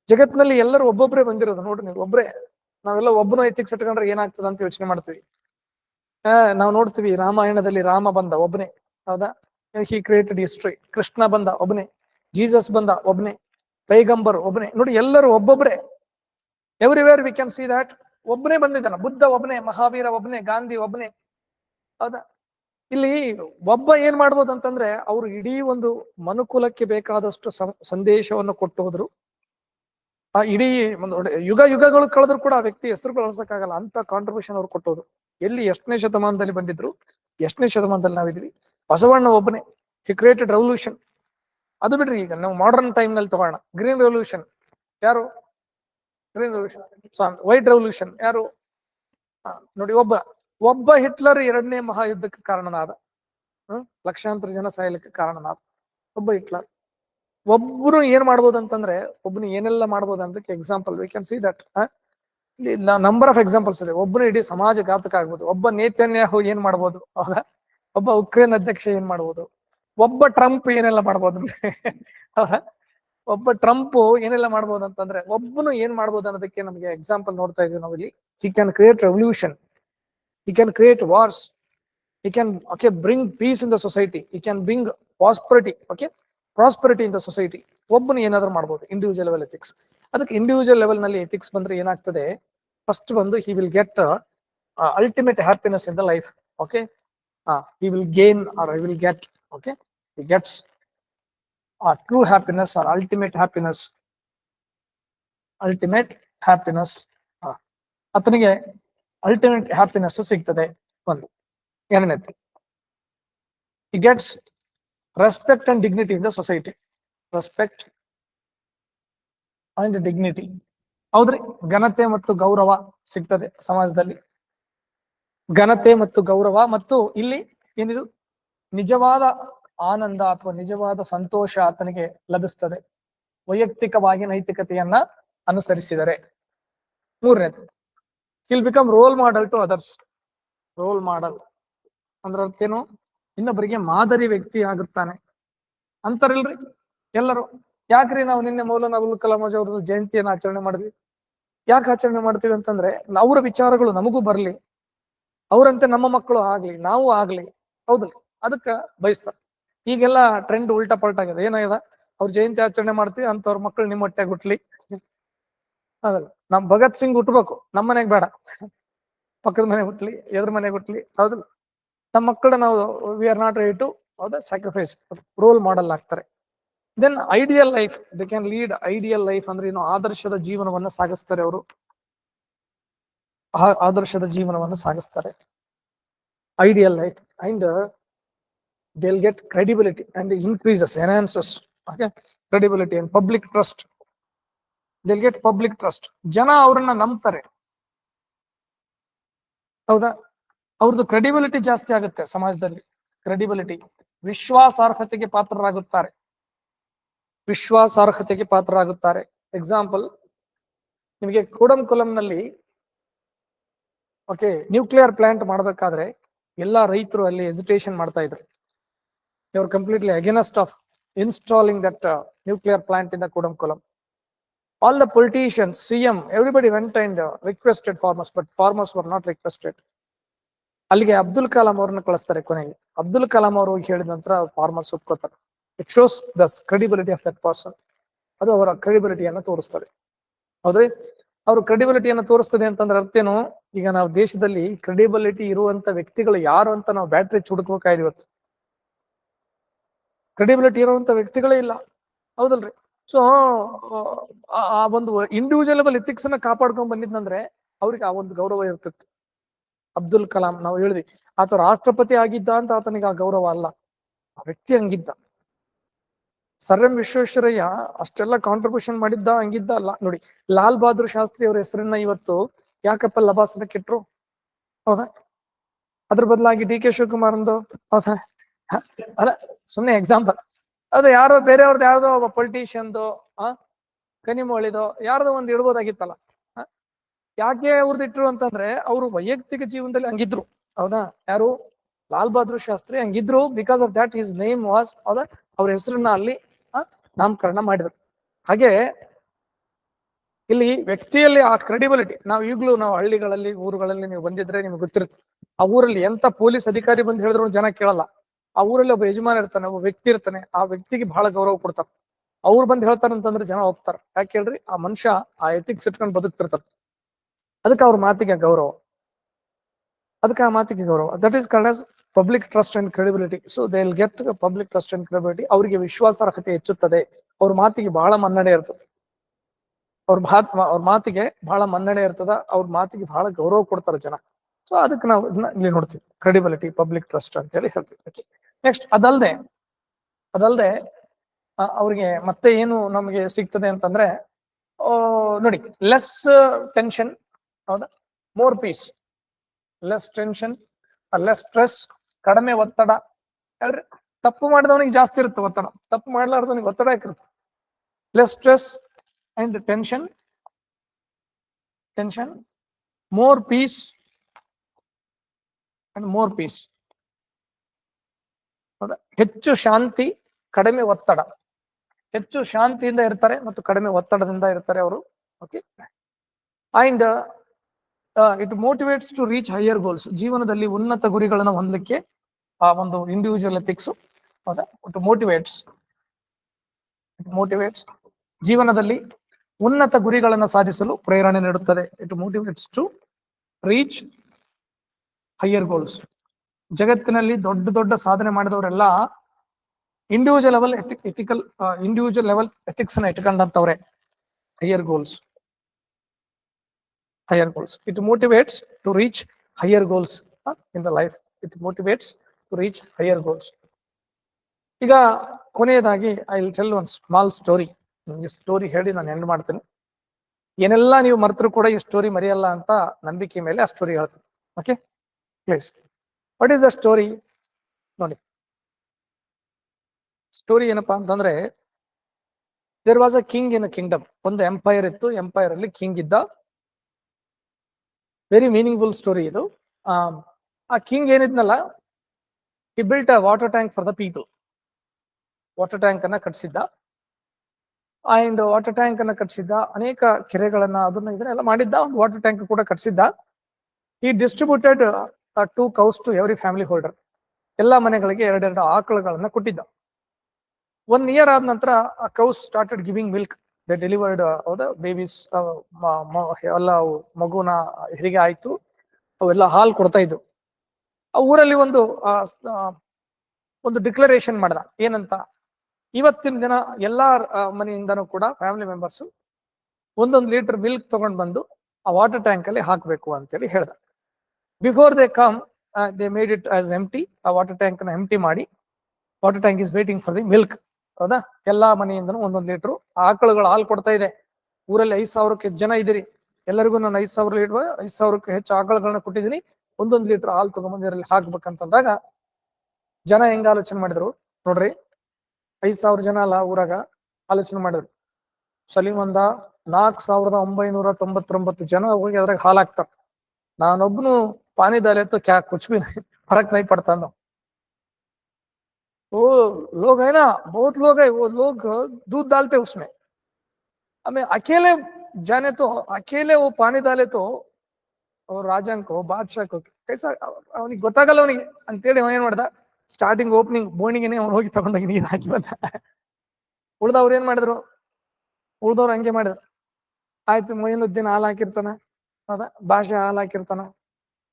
ಜಗತ್ತಿನಲ್ಲಿ ಎಲ್ಲರೂ ಒಬ್ಬೊಬ್ಬರೇ ಬಂದಿರೋದು. ನೋಡ್ರಿ ನೀವು, ಒಬ್ರೇ, ನಾವೆಲ್ಲ ಒಬ್ಬನ ಎಥಿಕ್ಸ್ ಇಟ್ಕೊಂಡ್ರೆ ಏನಾಗ್ತದೆ ಅಂತ ಯೋಚನೆ ಮಾಡ್ತೀವಿ. ಆ, ನಾವು ನೋಡ್ತೀವಿ, ರಾಮಾಯಣದಲ್ಲಿ ರಾಮ ಬಂದ ಒಬ್ಬನೇ ಹೌದಾ? ಹಿ ಕ್ರಿಯೇಟೆಡ್ ಹಿಸ್ಟ್ರಿ ಕೃಷ್ಣ ಬಂದ ಒಬ್ಬನೇ ಜೀಸಸ್ ಬಂದ ಒಬ್ಬನೇ ಪೈಗಂಬರ್ ಒಬ್ಬನೇ ನೋಡಿ, ಎಲ್ಲರೂ ಒಬ್ಬೊಬ್ಬರೇ everywhere we can see that ಒಬ್ಬನೇ ಬಂದಿದ್ದಾನ. ಬುದ್ಧ ಒಬ್ಬನೇ ಮಹಾವೀರ ಒಬ್ಬನೇ ಗಾಂಧಿ ಒಬ್ಬನೇ ಹೌದಾ? ಇಲ್ಲಿ ಒಬ್ಬ ಏನ್ ಮಾಡ್ಬೋದು ಅಂತಂದ್ರೆ ಅವ್ರು ಇಡೀ ಒಂದು ಮನುಕುಲಕ್ಕೆ ಬೇಕಾದಷ್ಟು ಸಂದೇಶವನ್ನು ಕೊಟ್ಟು ಹೋದ್ರು ಆ, ಇಡೀ ಒಂದು ಯುಗ ಯುಗಗಳು ಕಳೆದ್ರು ಕೂಡ ಆ ವ್ಯಕ್ತಿ ಹೆಸರು ಬಳಸಕ್ಕಾಗಲ್ಲ ಅಂತ ಕಾಂಟ್ರಿಬ್ಯೂಷನ್ ಅವ್ರು ಕೊಟ್ಟೋದು ಎಲ್ಲಿ ಎಷ್ಟನೇ ಶತಮಾನದಲ್ಲಿ ಬಂದಿದ್ರು, ಎಷ್ಟನೇ ಶತಮಾನದಲ್ಲಿ ನಾವಿದ್ವಿ ಬಸವಣ್ಣ ಒಬ್ಬನೇ ಹಿ ಕ್ರಿಯೇಟೆಡ್ ರೆವಲ್ಯೂಷನ್ ಅದು ಬಿಡ್ರಿ ಈಗ ನಾವು ಮಾಡರ್ನ್ ಟೈಮ್ನಲ್ಲಿ ತಗೋಣ. ಗ್ರೀನ್ ರೆವಲ್ಯೂಷನ್ ಯಾರು? ಗ್ರೀನ್ ರೆವಲ್ಯೂಷನ್ ವೈಟ್ ರೆವಲ್ಯೂಷನ್ ಯಾರು? ನೋಡಿ ಒಬ್ಬ. ಒಬ್ಬ ಹಿಟ್ಲರ್ ಎರಡನೇ ಮಹಾಯುದ್ಧಕ್ಕೆ ಕಾರಣನಾದ ಲಕ್ಷಾಂತರ ಜನ ಸಾಯಲಿಕ್ಕೆ ಕಾರಣನಾದ ಒಬ್ಬ ಹಿಟ್ಲರ್. ಒಬ್ರು ಏನ್ ಮಾಡ್ಬೋದು ಅಂತಂದ್ರೆ ಒಬ್ನು ಏನೆಲ್ಲ ಮಾಡ್ಬೋದು ಅಂತ example we can see that number of examples ಇದೆ. ಒಬ್ಬನು ಇಡೀ ಸಮಾಜ ಘಾತಕ ಆಗ್ಬೋದು. ಒಬ್ಬ ನೇತನ್ಯಾಹು ಏನ್ ಮಾಡ್ಬೋದು? ಹೌದಾ ಒಬ್ಬ ಉಕ್ರೇನ್ ಅಧ್ಯಕ್ಷ ಏನ್ ಮಾಡ್ಬೋದು? ಒಬ್ಬ ಟ್ರಂಪ್ ಏನೆಲ್ಲ ಮಾಡ್ಬೋದು? ಹೌದಾ ಒಬ್ಬ ಟ್ರಂಪ್ ಏನೆಲ್ಲ ಮಾಡ್ಬೋದು ಅಂತಂದ್ರೆ ಒಬ್ಬನು ಏನ್ ಮಾಡ್ಬೋದು ಅನ್ನೋದಕ್ಕೆ ನಮಗೆ ಎಕ್ಸಾಂಪಲ್ ನೋಡ್ತಾ ಇದೀವಿ ನಾವಿಲ್ಲಿ. He can create revolution he can create wars he can, okay, bring peace in the society. He can bring prosperity, okay? Prosperity in the society ಒಬ್ಬನು ಏನಾದ್ರೂ ಮಾಡ್ಬೋದು ಇಂಡಿವಿಜುವಲ್ ಲೆವೆಲ್ ಎಥಿಕ್ಸ್ ಅದಕ್ಕೆ ಇಂಡಿವಿಜುವಲ್ ಲೆವೆಲ್ನಲ್ಲಿ ಎಥಿಕ್ಸ್ ಬಂದ್ರೆ ಏನಾಗ್ತದೆ? ಫಸ್ಟ್ ಬಂದು he will get ultimate happiness in the life okay he will gain or I will get okay he gets true happiness or ultimate happiness ultimate happiness ಆತನಿಗೆ ultimate happiness ಸಿಗ್ತದೆ ಒಂದು. ಎರಡನೇದು he gets respect and dignity in the society respect and dignity ಹೌದ್ರಿ? ಘನತೆ ಮತ್ತು ಗೌರವ ಸಿಗ್ತದೆ ಸಮಾಜದಲ್ಲಿ. ಘನತೆ ಮತ್ತು ಗೌರವ ಮತ್ತು ಇಲ್ಲಿ ಏನಿದು? ನಿಜವಾದ ಆನಂದ ಅಥವಾ ನಿಜವಾದ ಸಂತೋಷ ಆತನಿಗೆ ಲಭಿಸ್ತದೆ. ವೈಯಕ್ತಿಕವಾಗಿ ನೈತಿಕತೆಯನ್ನ ಅನುಸರಿಸಿದರೆ. ಮೂರನೇದು will become role model to others role model ಅಂದ್ರ ಅರ್ಥೇನು ಇನ್ನೊಬ್ಬರಿಗೆ ಮಾದರಿ ವ್ಯಕ್ತಿ ಆಗುತ್ತಾನೆ ಅಂತಾರಿಲ್ರಿ? ಎಲ್ಲರೂ. ಯಾಕ್ರಿ ನಾವು ನಿನ್ನೆ ಮೌಲಾನ ಅಬುಲ್ ಕಲಾಂ ಅವ್ರದ್ದು ಜಯಂತಿಯನ್ನು ಆಚರಣೆ ಮಾಡಿದ್ವಿ? ಯಾಕೆ ಆಚರಣೆ ಮಾಡ್ತೀವಿ ಅಂತಂದ್ರೆ, ಅವರ ವಿಚಾರಗಳು ನಮಗೂ ಬರ್ಲಿ. ಅವರಂತೆ ನಮ್ಮ ಮಕ್ಕಳು ಆಗ್ಲಿ, ನಾವು ಆಗ್ಲಿ. ಹೌದಲ್ಲ ಅದಕ್ಕ ಬಯಸ್ತಾರೆ. ಈಗೆಲ್ಲ ಟ್ರೆಂಡ್ ಉಲ್ಟಾ ಪಲ್ಟಾಗಿದೆ ಏನಾಗಿದೆ ಅವ್ರ ಜಯಂತಿ ಆಚರಣೆ ಮಾಡ್ತೀವಿ ಅಂತವ್ರ ಮಕ್ಕಳು ನಿಮ್ಮ ಹೊಟ್ಟೆಗೆ ಹುಟ್ಲಿ. ಹೌದಲ್ಲ ನಮ್ ಭಗತ್ ಸಿಂಗ್ ಹುಟ್ಬೇಕು. ನಮ್ಮ ಮನೆಗೆ ಬೇಡ. ಪಕ್ಕದ ಮನೆ ಹುಟ್ಲಿ, ಎದ್ರ ಮನೆಗೆ ಹುಟ್ಲಿ ಹೌದಲ್ಲ ನಮ್ಮ ಮಕ್ಕಳ ನಾವು we are not right to ಹೌದಾ ಸ್ಯಾಕ್ರಿಫೈಸ್ ರೋಲ್ ಮಾಡಲ್ ಆಗ್ತಾರೆ. Then ideal life they can lead ideal life ಅಂದ್ರೆ ಏನು ಆದರ್ಶದ ಜೀವನವನ್ನ ಸಾಗಿಸ್ತಾರೆ ಅವರು. ಆದರ್ಶದ ಜೀವನವನ್ನ ಸಾಗಿಸ್ತಾರೆ. Ideal life and they'll get credibility and increases enhances okay credibility and public trust. Get public trust ಜನ ಅವ್ರನ್ನ ನಂಬ್ತಾರೆ. ಹೌದಾ? ಅವ್ರದ್ದು ಕ್ರೆಡಿಬಿಲಿಟಿ ಜಾಸ್ತಿ ಆಗುತ್ತೆ ಸಮಾಜದಲ್ಲಿ. ಕ್ರೆಡಿಬಿಲಿಟಿ ವಿಶ್ವಾಸಾರ್ಹತೆಗೆ ಪಾತ್ರರಾಗುತ್ತಾರೆ. ವಿಶ್ವಾಸಾರ್ಹತೆಗೆ ಪಾತ್ರರಾಗುತ್ತಾರೆ. ಎಕ್ಸಾಂಪಲ್ ನಿಮಗೆ ಕೂಡಂಕುಲಂನಲ್ಲಿ ಓಕೆ ನ್ಯೂಕ್ಲಿಯರ್ ಪ್ಲಾಂಟ್ ಮಾಡಬೇಕಾದ್ರೆ ಎಲ್ಲ ರೈತರು ಅಲ್ಲಿ ಎಜಿಟೇಷನ್ ಮಾಡ್ತಾ ಇದ್ರು. Completely against of installing that nuclear plant ಇಂದ Kudankulam. Kudamkulam. All the politicians, CM, everybody went and uh, requested farmers, but farmers were not requested. ಅಲ್ಲಿಗೆ ಅಬ್ದುಲ್ ಕಲಾಂ ಅವ್ರನ್ನ ಕಳಿಸ್ತಾರೆ ಕೊನೆಗೆ. ಅಬ್ದುಲ್ ಕಲಾಂ ಅವರು ಹೇಳಿದ ನಂತರ farmers ಒಪ್ಕೋತಾರೆ. It shows the credibility of that person ಅದು ಅವರ ಕ್ರೆಡಿಬಿಲಿಟಿಯನ್ನು ತೋರಿಸ್ತದೆ. ಹೌದ್ರಿ? ಅವ್ರ ಕ್ರೆಡಿಬಿಲಿಟಿಯನ್ನು ತೋರಿಸ್ತದೆ ಅಂತಂದ್ರೆ ಅರ್ಥೇನು ಈಗ ನಾವು ದೇಶದಲ್ಲಿ ಕ್ರೆಡಿಬಿಲಿಟಿ ಇರುವಂತ ವ್ಯಕ್ತಿಗಳು ಯಾರು ಅಂತ ನಾವು ಬ್ಯಾಟ್ರಿ ಹುಡುಕ್ಬೇಕಾಯ್ತು ಇವತ್ತು. ಕ್ರೆಡಿಬಿಲಿಟಿ ಇರುವಂತ ವ್ಯಕ್ತಿಗಳೇ ಇಲ್ಲ. ಹೌದಲ್ರಿ? ಸೊ ಆ ಒಂದು ಇಂಡಿವಿಜುವಲ್ ಎಥಿಕ್ಸ್ ಅನ್ನ ಕಾಪಾಡ್ಕೊಂಡ್ ಬಂದಿದ್ನಂದ್ರೆ ಅವ್ರಿಗೆ ಆ ಒಂದು ಗೌರವ ಇರ್ತಿತ್ತು. ಅಬ್ದುಲ್ ಕಲಾಂ ನಾವು ಹೇಳಿದ್ವಿ, ಆತ ರಾಷ್ಟ್ರಪತಿ ಆಗಿದ್ದ ಅಂತ ಆತನಿಗೆ ಆ ಗೌರವ ಅಲ್ಲ. ಆ ವ್ಯಕ್ತಿ ಹಂಗಿದ್ದ. ಸರ್ ಎಂ ವಿಶ್ವೇಶ್ವರಯ್ಯ ಅಷ್ಟೆಲ್ಲ ಕಾಂಟ್ರಿಬ್ಯೂಷನ್ ಮಾಡಿದ್ದ, ಹಂಗಿದ್ದ ಅಲ್ಲ. ನೋಡಿ, ಲಾಲ್ ಬಹದ್ದೂರ್ ಶಾಸ್ತ್ರಿ ಅವ್ರ ಹೆಸರನ್ನ ಇವತ್ತು ಯಾಕಪ್ಪ ಲಬಾಸನ ಕೆಟ್ರು? ಹೌದಾ? ಅದ್ರ ಬದಲಾಗಿ ಡಿ ಕೆ ಶಿವಕುಮಾರ್ ಅಂದು, ಹೌದಾ? ಅಲ್ಲ ಸುಮ್ಮನೆ ಎಕ್ಸಾಂಪಲ್ ಅದು ಯಾರೋ ಬೇರೆಯವ್ರದ್ದು ಯಾರ್ದೋ ಒಬ್ಬ ಪೊಲಿಟಿಷಿಯನ್ದು ಆ, ಕನಿಮೋಳಿದೋ, ಯಾರ್ದೋ ಒಂದು ಇಡ್ಬೋದಾಗಿತ್ತಲ್ಲ? ಯಾಕೆ ಇಟ್ರು ಅಂತಂದ್ರೆ ಅವರು ವೈಯಕ್ತಿಕ ಜೀವನದಲ್ಲಿ ಹಂಗಿದ್ರು, ಹೌದಾ? ಯಾರು? Lal Bahadur Shastri ಹಂಗಿದ್ರು because of that his name was ಹೌದಾ ಅವ್ರ ಹೆಸರನ್ನ ಅಲ್ಲಿ ನಾಮಕರಣ ಮಾಡಿದ್ರು. ಹಾಗೆ ಇಲ್ಲಿ ವ್ಯಕ್ತಿಯಲ್ಲಿ ಆ ಕ್ರೆಡಿಬಿಲಿಟಿ ನಾವು ಈಗಲೂ ನಾವು ಹಳ್ಳಿಗಳಲ್ಲಿ, ಊರುಗಳಲ್ಲಿ ನೀವು ಬಂದಿದ್ರೆ ನಿಮ್ಗೆ ಗೊತ್ತಿರುತ್ತೆ, ಆ ಊರಲ್ಲಿ ಎಂತ ಪೊಲೀಸ್ ಅಧಿಕಾರಿ ಬಂದು ಹೇಳಿದ್ರು ಜನ ಕೇಳಲ್ಲ. ಆ ಊರಲ್ಲಿ ಒಬ್ಬ ಯಜಮಾನ ಇರ್ತಾನೆ, ಒಬ್ಬ ವ್ಯಕ್ತಿ ಇರ್ತಾನೆ, ಆ ವ್ಯಕ್ತಿಗೆ ಬಹಳ ಗೌರವ ಕೊಡ್ತಾರೆ ಅವ್ರು ಬಂದು ಹೇಳ್ತಾರೆ ಅಂತಂದ್ರೆ ಜನ ಒಪ್ತಾರ. ಯಾಕೆ ಹೇಳ್ರಿ? ಆ ಮನುಷ್ಯ ಆ ಎಥಿಕ್ಸ್ ಇಟ್ಕೊಂಡು ಬದುಕ್ತಿರ್ತಾರೆ ಅದಕ್ಕೆ ಅವ್ರ ಮಾತಿಗೆ ಗೌರವ. ಅದಕ್ಕೆ ಆ ಮಾತಿಗೆ ಗೌರವ. That is called as public trust and credibility so they will get public trust and credibility ಅವರಿಗೆ ವಿಶ್ವಾಸಾರ್ಹತೆ ಹೆಚ್ಚುತ್ತದೆ. ಅವ್ರ ಮಾತಿಗೆ ಬಹಳ ಮನ್ನಣೆ ಇರ್ತದೆ. ಅವ್ರ ಮಾತ್, ಅವ್ರ ಮಾತಿಗೆ ಬಹಳ ಮನ್ನಣೆ ಇರ್ತದ. ಅವ್ರ ಮಾತಿಗೆ ಬಹಳ ಗೌರವ ಕೊಡ್ತಾರೆ ಜನ. ಸೊ ಅದಕ್ಕೆ ನಾವು ಇಲ್ಲಿ ನೋಡ್ತೀವಿ. ಕ್ರೆಡಿಬಿಲಿಟಿ ಪಬ್ಲಿಕ್ ಟ್ರಸ್ಟ್ ಅಂತ ಹೇಳಿ ಹೇಳ್ತೀವಿ ನೆಕ್ಸ್ಟ್ ಅದಲ್ದೆ ಅದಲ್ದೆ ಅವ್ರಿಗೆ ಮತ್ತೆ ಏನು ನಮಗೆ ಸಿಗ್ತದೆ ಅಂತಂದ್ರೆ ನೋಡಿ ಲೆಸ್ ಟೆನ್ಷನ್ ಹೌದಾ? More peace less tension less stress ಕಡಿಮೆ ಒತ್ತಡ. ಹೇಳ್ರಿ ತಪ್ಪು ಮಾಡಿದವನಿಗೆ ಜಾಸ್ತಿ ಇರುತ್ತೆ ಒತ್ತಡ. ತಪ್ಪು ಮಾಡ್ಲಾರ್ದವನಿಗೆ ಒತ್ತಡ ಯಾಕಿರುತ್ತೆ less stress and tension tension more peace and more peace ಹೆಚ್ಚು ಶಾಂತಿ, ಕಡಿಮೆ ಒತ್ತಡ. ಹೆಚ್ಚು ಶಾಂತಿಯಿಂದ ಇರ್ತಾರೆ ಮತ್ತು ಕಡಿಮೆ ಒತ್ತಡದಿಂದ ಇರ್ತಾರೆ ಅವರು. Okay and it motivates to reach higher goals ಜೀವನದಲ್ಲಿ ಉನ್ನತ ಗುರಿಗಳನ್ನು ಹೊಂದಲಿಕ್ಕೆ, ಆ ಒಂದು ಇಂಡಿವಿಜುವಲ್ ಎಥಿಕ್ಸ್ ಹೌದಾ? ಇಟ್ ಮೋಟಿವೇಟ್ಸ್ ಇಟ್ ಮೋಟಿವೇಟ್ಸ್ ಜೀವನದಲ್ಲಿ ಉನ್ನತ ಗುರಿಗಳನ್ನು ಸಾಧಿಸಲು ಪ್ರೇರಣೆ ನೀಡುತ್ತದೆ. It motivates to reach higher goals ಜಗತ್ತಿನಲ್ಲಿ ದೊಡ್ಡ ದೊಡ್ಡ ಸಾಧನೆ ಮಾಡಿದವರೆಲ್ಲ individual level ethical individual level ಎಥಿಕ್ಸ್ನ ಇಟ್ಕೊಂಡಂತವ್ರೆ. Higher goals higher goals it motivates to reach higher goals in the life it motivates to reach higher goals ಈಗ ಕೊನೆಯದಾಗಿ I will tell one small story ನಿಮಗೆ story ಹೇಳಿ ನಾನು end ಮಾಡ್ತೀನಿ. ಏನೆಲ್ಲ ನೀವು ಮರ್ತರು ಕೂಡ ಈ ಸ್ಟೋರಿ ಮರೆಯಲ್ಲ ಅಂತ ನಂಬಿಕೆ ಮೇಲೆ ಆ ಸ್ಟೋರಿ ಹೇಳ್ತೀನಿ. Okay please what is the story ನೋಡಿ. ಸ್ಟೋರಿ ಏನಪ್ಪಾ ಅಂತಂದ್ರೆ there was a king in a kingdom ಒಂದು ಎಂಪೈರ್ ಇತ್ತು. ಎಂಪೈರ್ ಅಲ್ಲಿ ಕಿಂಗ್ ಇದ್ದ. ವೆರಿ ಮೀನಿಂಗ್ಫುಲ್ ಸ್ಟೋರಿ ಇದು. ಆ, king ಏನಿದ್ನಲ್ಲ he built a water tank for the people water tank ಅನ್ನ ಕಟ್ಸಿದ್ದ. ಅಂಡ್ ವಾಟರ್ ಟ್ಯಾಂಕ್ ಅನ್ನ ಕಟ್ಸಿದ್ದ. ಅನೇಕ ಕೆರೆಗಳನ್ನ ಅದನ್ನ ಇದನ್ನೆಲ್ಲ ಮಾಡಿದ್ದ. ಒಂದು ವಾಟರ್ ಟ್ಯಾಂಕ್ ಕೂಡ ಕಟ್ಸಿದ್ದ. He distributed two cows to every family holder ಎಲ್ಲಾ ಮನೆಗಳಿಗೆ ಎರಡೆರಡು ಆಕಳುಗಳನ್ನ ಕೊಟ್ಟಿದ್ದ. ಒನ್ ಇಯರ್ ಆದ ನಂತರ ಆ cows started giving milk the delivered ಹೌದಾ ಬೇಬೀಸ್ ಎಲ್ಲ ಮಗುನ ಹೆರಿಗೆ ಆಯ್ತು. ಅವೆಲ್ಲ ಹಾಲು ಕೊಡ್ತಾ ಇದ್ವು. ಆ ಊರಲ್ಲಿ ಒಂದು ಆ, ಒಂದು ಡಿಕ್ಲರೇಷನ್ ಮಾಡ್ದ. ಏನಂತ? ಇವತ್ತಿನ ದಿನ ಎಲ್ಲಾ ಆ, ಮನೆಯಿಂದನೂ ಕೂಡ ಫ್ಯಾಮಿಲಿ ಮೆಂಬರ್ಸ್ ಒಂದೊಂದು ಲೀಟರ್ ಮಿಲ್ಕ್ ತಗೊಂಡ್ ಬಂದು ಆ ವಾಟರ್ ಟ್ಯಾಂಕ್ ಅಲ್ಲಿ ಹಾಕ್ಬೇಕು ಅಂತೇಳಿ ಹೇಳ್ದ. Before they come they made it as empty ಆ ವಾಟರ್ ಟ್ಯಾಂಕ್ನ ಎಂಟಿ ಮಾಡಿ. Water tank is waiting for the milk ಹೌದಾ? ಎಲ್ಲಾ ಮನೆಯಿಂದನೂ ಒಂದೊಂದು ಲೀಟರ್ ಆಕಳುಗಳು ಹಾಲು ಕೊಡ್ತಾ ಇದೆ. ಊರಲ್ಲಿ ಐದ್ ಸಾವಿರಕ್ಕೆ ಜನ ಇದ್ದೀರಿ. ಎಲ್ಲರಿಗೂ ನಾನು ಐದ್ ಸಾವಿರ ಲೀಟರ್ ಐದು ಸಾವಿರಕ್ಕೆ ಹೆಚ್ಚು ಆಕಳುಗಳನ್ನ ಕೊಟ್ಟಿದ್ದೀನಿ. ಒಂದೊಂದು ಲೀಟರ್ ಹಾಲು ತಗೊಂಡ್ಬಂದು ಇದರಲ್ಲಿ ಹಾಕ್ಬೇಕಂತಂದಾಗ, ಜನ ಹೆಂಗ ಆಲೋಚನೆ ಮಾಡಿದ್ರು? ನೋಡ್ರಿ, ಐದು ಸಾವಿರ ಜನ ಅಲ್ಲ ಊರಾಗ ಆಲೋಚನೆ ಮಾಡಿದ್ರು. ಸಲೀಮ್ ಅಂದ ನಾಲ್ಕು ಸಾವಿರದ ಒಂಬೈನೂರ ತೊಂಬತ್ತೊಂಬತ್ತು ಜನ ಹೋಗಿ ಅದ್ರಾಗ ಹಾಲು ಹಾಕ್ತಾರ. ನಾನೊಬ್ನು ಪಾನಿ ದಾಲೆ तो क्या कुछ भी नहीं फर्क नहीं पड़ता ना वो लोग है ना बहुत लोग है वो लोग दूध डालते उसमें हमें अकेले जाने तो अकेले वो पानी डाले तो ಅವ್ರ ರಾಜಂಕೋ ಬಾದ್ಶಾಕೋ ಕೈಸ ಅವನಿಗೆ ಗೊತ್ತಾಗಲ್ಲ ಅವನಿಗೆ ಅಂತೇಳಿ ಅವನ್ ಏನ್ ಮಾಡ್ದ ಸ್ಟಾರ್ಟಿಂಗ್ ಓಪನಿಂಗ್ ಬೋಣಿಗೆನೆ ಅವ್ನು ಹೋಗಿ ತಗೊಂಡೋಗಿ ನೀರ್ ಹಾಕಿ ಬಂದ ಉಳ್ದವ್ರು ಏನ್ ಮಾಡಿದ್ರು ಉಳ್ದವ್ರು ಹಂಗೆ ಮಾಡಿದ್ರು ಆಯ್ತು ಮೊಯಿನುದ್ದೀನ್ ಹಾಲು ಹಾಕಿರ್ತಾನ ಹೌದಾ ಭಾಷೆ ಹಾಲು ಹಾಕಿರ್ತಾನ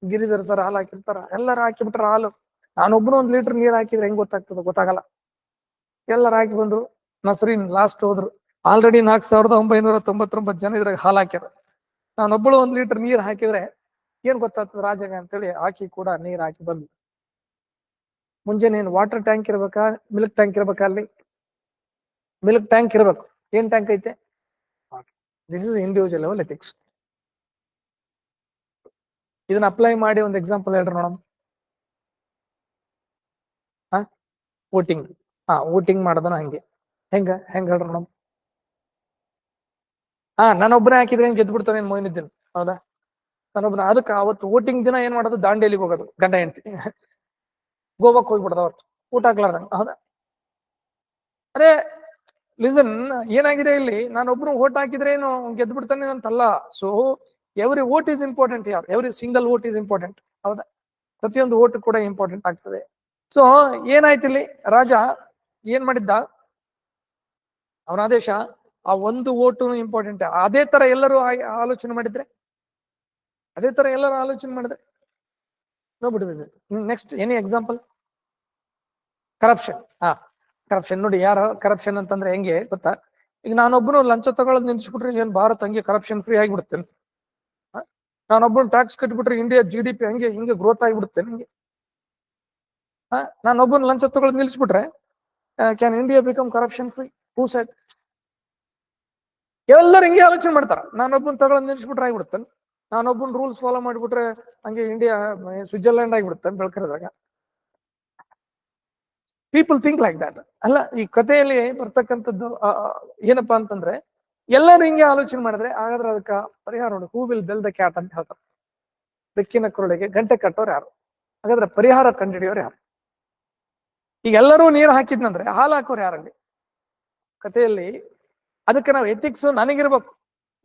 ಗಿರಿಧರ್ ಸರ್ ಹಾಲು ಹಾಕಿರ್ತಾರ, ಎಲ್ಲರೂ ಹಾಕಿಬಿಟ್ರ ಹಾಲು. ನಾನೊಬ್ರು ಒಂದ್ ಲೀಟರ್ ನೀರ್ ಹಾಕಿದ್ರೆ ಹೆಂಗ್ ಗೊತ್ತಾಗ್ತದ? ಗೊತ್ತಾಗಲ್ಲ. ಎಲ್ಲರೂ ಹಾಕಿ ಬಂದ್ರು, ನಸ್ರೀನ್ ಲಾಸ್ಟ್ ಹೋದ್ರು. ಆಲ್ರೆಡಿ ನಾಲ್ಕ್ ಸಾವಿರದ ಒಂಬೈನೂರ ತೊಂಬತ್ತೊಂಬತ್ತು ಜನ ಇದ್ರಾಗ ಹಾಲು ಹಾಕ್ಯಾರ. ನಾನೊಬ್ಬಳು ಒಂದ್ ಲೀಟರ್ ನೀರ್ ಹಾಕಿದ್ರೆ ಏನ್ ಗೊತ್ತಾಗ್ತದ ಅಂತ ಅಂತೇಳಿ ಹಾಕಿ ಕೂಡ ನೀರ್ ಹಾಕಿ ಬಂದ್ವಿ ಮುಂಜಾನೆ ಏನ್ ವಾಟರ್ ಟ್ಯಾಂಕ್ ಇರ್ಬೇಕಾ ಮಿಲ್ಕ್ ಟ್ಯಾಂಕ್ ಇರ್ಬೇಕಾ ಅಲ್ಲಿ? ಮಿಲ್ಕ್ ಟ್ಯಾಂಕ್ ಇರ್ಬೇಕು. ಏನ್ ಟ್ಯಾಂಕ್ ಐತೆ? This is individual level ethics ಇದನ್ನ ಅಪ್ಲೈ ಮಾಡಿ ಒಂದು ಎಕ್ಸಾಂಪಲ್ ಹೇಳ್ರಿ ನೋಡಮ್. ಹಾ? ವೋಟಿಂಗ್ ಹಾ ವೋಟಿಂಗ್ ಮಾಡೋದನ ಹಂಗೆ. ಹೆಂಗ? ಹೆಂಗ ಹೇಳ್ರಿ ನೋಡಮ್? ಹಾ ನಾನೊಬ್ಬನೇ ಹಾಕಿದ್ರೆ ಹೆಂಗ್ ಗೆದ್ದು ಬಿಡ್ತಾನೆ ಮೊಯ್ನಿದ್ದೀನಿ ಹೌದಾ? ನಾನೊಬ್ಬನ ಅದಕ್ಕೆ ಅವತ್ತು ವೋಟಿಂಗ್ ದಿನ ಏನ್ ಮಾಡೋದು? ದಾಂಡೇಲಿಗೆ ಹೋಗೋದು, ಗಂಡ ಹೆಂಡತಿ. ಗೋವಾಕ್ ಹೋಗ್ಬಿಡೋದು ಅವತ್ತು. ಊಟ ಹಾಕ್ಲಾರ್ದಂಗ, ಹೌದಾ? ಅರೇ ಲಿಸನ್ ಏನಾಗಿದೆ ಇಲ್ಲಿ? ನಾನೊಬ್ರು ಓಟ್ ಹಾಕಿದ್ರೆ ಏನು ಗೆದ್ದು ಬಿಡ್ತಾನೆ ಅಂತಲ್ಲ. So every vote is important ಯಾರು every single vote is important ಹೌದಾ? ಪ್ರತಿಯೊಂದು ಓಟ್ ಕೂಡ ಇಂಪಾರ್ಟೆಂಟ್ ಆಗ್ತದೆ. ಸೊ ಏನಾಯ್ತು ಇಲ್ಲಿ ರಾಜ ಏನ್ ಮಾಡಿದ್ದ? ಅವನ ಆದೇಶ, ಆ ಒಂದು ಓಟು ಇಂಪಾರ್ಟೆಂಟ್ ಅದೇ ತರ ಎಲ್ಲರೂ ಆಲೋಚನೆ ಮಾಡಿದ್ರೆ? ಅದೇ ತರ ಎಲ್ಲರೂ ಆಲೋಚನೆ ಮಾಡಿದ್ರೆ? ನೋಡ್ಬಿಡ್ಬೇಕು ನೆಕ್ಸ್ಟ್ ಎನಿ ಎಕ್ಸಾಂಪಲ್ ಕರಪ್ಷನ್ ಹಾ ಕರಪ್ಷನ್ ನೋಡಿ, ಯಾರ ಕರಪ್ಷನ್ ಅಂತಂದ್ರೆ ಹೆಂಗೆ ಗೊತ್ತಾ? ಈಗ ನಾನೊಬ್ಬನು ಲಂಚ ತಗೊಳ್ಳೋದು ನಿಲ್ಸ್ಬಿಟ್ರೆ ಏನ್ ಭಾರತ ಹಂಗೆ ಕರಪ್ಷನ್ ಫ್ರೀ ಆಗಿಬಿಡುತ್ತೇನೆ ನಾನೊಬ್ಬನು ಟ್ಯಾಕ್ಸ್ ಕಟ್ಬಿಟ್ರೆ ಇಂಡಿಯಾ ಜಿ ಡಿ ಪಿ ಹಂಗೆ ಹಿಂಗೆ ಗ್ರೋತ್ ಆಗಿಬಿಡುತ್ತೆ ನಿಮಗೆ ನಾನೊಬ್ಬನು ಲಂಚ ತಗೊಳ್ಳೋದು ನಿಲ್ಲಿಸ್ಬಿಟ್ರೆ can India become corruption free who said ಎಲ್ಲರೂ ಹಿಂಗೆ ಆಲೋಚನೆ ಮಾಡ್ತಾರ. ನಾನೊಬ್ಬನ ತಗೊಳ್ಳೋದು ನಿಲ್ಲಿಸ್ಬಿಟ್ರೆ ಆಗಿಬಿಡುತ್ತೆ. ನಾನೊಬ್ಬನ ರೂಲ್ಸ್ ಫಾಲೋ ಮಾಡಿಬಿಟ್ರೆ ಹಂಗೆ ಇಂಡಿಯಾ ಸ್ವಿಟ್ಜರ್ಲ್ಯಾಂಡ್ ಆಗಿಬಿಡುತ್ತೆ ಬೆಳ್ಕರಿದಾಗ. ಪೀಪಲ್ ಥಿಂಕ್ ಲೈಕ್ ದಟ್ ಅಲ್ಲ, ಈ ಕಥೆಯಲ್ಲಿ ಬರ್ತಕ್ಕಂಥದ್ದು ಏನಪ್ಪಾ ಅಂತಂದ್ರೆ ಎಲ್ಲರೂ ಹಿಂಗೆ ಆಲೋಚನೆ ಮಾಡಿದ್ರೆ ಹಾಗಾದ್ರೆ ಅದಕ್ಕೆ ಪರಿಹಾರ ನೋಡಿ. Who will bell the cat ಅಂತ ಹೇಳ್ತಾರೆ. ಬೆಕ್ಕಿನ ಕುರುಳಿಗೆ ಗಂಟೆ ಕಟ್ಟೋರು ಯಾರು? ಹಾಗಾದ್ರೆ ಪರಿಹಾರ ಕಂಡುಹಿಡಿಯೋರು ಯಾರು? ಈಗ ಎಲ್ಲರೂ ನೀರು ಹಾಕಿದ್ನಂದ್ರೆ ಹಾಲು ಹಾಕೋರು ಯಾರಲ್ಲಿ? ಕಥೆಯಲ್ಲಿ ಅದಕ್ಕೆ ನಾವು ಎಥಿಕ್ಸ್ ನನಗಿರ್ಬೇಕು.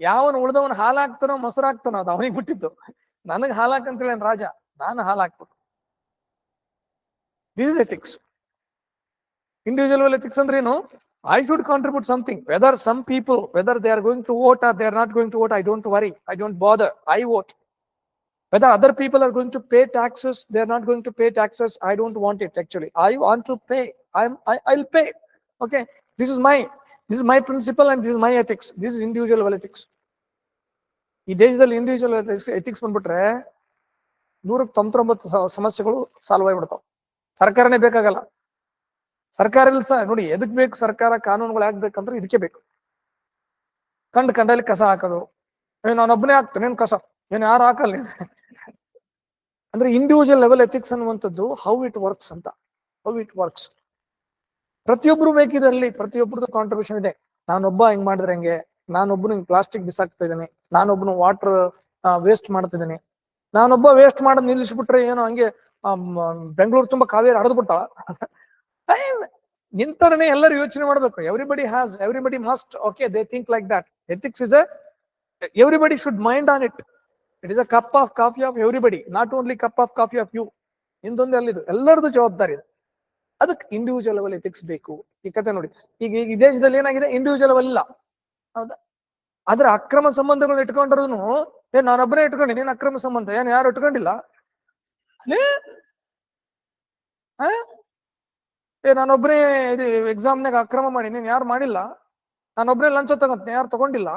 ಯಾವನು ಉಳ್ದವನ್ ಹಾಲು ಹಾಕ್ತಾನೋ ಮೊಸರು ಹಾಕ್ತಾನೋ ಅದು ಅವನಿಗೆ ಬಿಟ್ಟಿದ್ದು ನನಗ್ ಹಾಲು ಹಾಕಂತೇಳಿ ರಾಜ? ನಾನು ಹಾಲು ಹಾಕ್ಬೇಕು. This is ethics individual ethics ಅಂದ್ರೆ ಏನು? I should contribute something whether some people whether they are going to vote or they are not going to vote I don't worry I don't bother I vote whether other people are going to pay taxes they are not going to pay taxes I don't want it actually I want to pay I I will pay okay this is my this is my principle and this is my ethics this is individual ethics ಈ ದೇಶದಲ್ಲಿ individual ethics ಬಂದ್ಬಿಟ್ರೆ ನೂರಕ್ಕೆ ತೊಂಬತ್ತೊಂಬತ್ತು ಸ- ಸಮಸ್ಯೆಗಳು solve ಆಗ್ಬಿಡ್ತಾವ ಸರ್ಕಾರನೇ ಬೇಕಾಗಲ್ಲ ಸರ್ಕಾರ ಇಲ್ಲ ನೋಡಿ ಎದಕ್ ಬೇಕು ಸರ್ಕಾರ ಕಾನೂನುಗಳು ಯಾಕೆ ಇದಕ್ಕೆ ಬೇಕು. ಕಂಡ್ ಕಂಡಲ್ಲಿ ಕಸ ಹಾಕೋದು. ನಾನು ನಾನೊಬ್ಬನೇ ಹಾಕ್ತೇನೆ, ಏನ್ ಕಸ? ಏನ್ ಯಾರು ಹಾಕಲ್ಲ ಅಂದ್ರೆ ಇಂಡಿವಿಜುವಲ್ ಲೆವೆಲ್ ಎಥಿಕ್ಸ್ ಅನ್ನುವಂಥದ್ದು ಹೌ ಇಟ್ ವರ್ಕ್ಸ್ ಅಂತ. ಹೌ ಇಟ್ ವರ್ಕ್ಸ್ ಪ್ರತಿಯೊಬ್ರು ಬೇಕಿದ್ರಲ್ಲಿ ಪ್ರತಿಯೊಬ್ಬರದ್ದು ಕಾಂಟ್ರಿಬ್ಯೂಷನ್ ಇದೆ. ನಾನೊಬ್ಬ ಹಿಂಗ್ ಮಾಡಿದ್ರೆ ಹೆಂಗೆ? ನಾನೊಬ್ಬನು ಹಿಂಗ್ ಪ್ಲಾಸ್ಟಿಕ್ ಬಿಸಾಕ್ತಾ ಇದ್ದೀನಿ. ನಾನೊಬ್ಬನು ವಾಟರ್ ವೇಸ್ಟ್ ಮಾಡ್ತಾ ಇದ್ದೀನಿ. ನಾನೊಬ್ಬ ವೇಸ್ಟ್ ಮಾಡೋದ್ ನಿಲ್ಲಿಸ್ಬಿಟ್ರೆ ಏನೋ ಹಂಗೆ ಬೆಂಗಳೂರು ತುಂಬಾ ಕಾವೇರಿ ಹರಿದು ಬಿಟ್ಟಾಳ ನಿಂತರನೇ ಎಲ್ಲರೂ ಯೋಚನೆ ಮಾಡಬೇಕು. Everybody has everybody must okay they think like that ethics is a everybody should mind on it it is a cup of coffee of everybody not only cup of coffee of you ಇಂದೊಂದು ಅಲ್ಲಿದು ಎಲ್ಲರದು ಜವಾಬ್ದಾರಿ ಇದೆ. ಅದಕ್ಕೆ individual level ethics ಬೇಕು. ಈ ಕತೆ ನೋಡಿ. ಈಗ ಈ ದೇಶದಲ್ಲಿ ಏನಾಗಿದೆ? ಇಂಡಿವಿಜುವಲ್ ಲೆವೆಲ್ ಇಲ್ಲ. ಹೌದಾ? ಆದ್ರೆ ಅಕ್ರಮ ಸಂಬಂಧಗಳನ್ನ ಇಟ್ಕೊಂಡ್ರು ಏ ನಾನೊಬ್ಬನೇ ಇಟ್ಕೊಂಡಿ ನೀನ್ ಅಕ್ರಮ ಸಂಬಂಧ. ಏನ್ ಯಾರು ಇಟ್ಕೊಂಡಿಲ್ಲ ಲೇ? ಆ? ಏ ನಾನೊಬ್ಬನೇ ಇದು ಎಕ್ಸಾಮ್ನಾಗ ಅಕ್ರಮ ಮಾಡಿ, ನೀನ್ ಯಾರು ಮಾಡಿಲ್ಲ? ನಾನೊಬ್ಬನೇ ಲಂಚ ತಗೊಂತೀನಿ, ಯಾರು ತಗೊಂಡಿಲ್ಲ?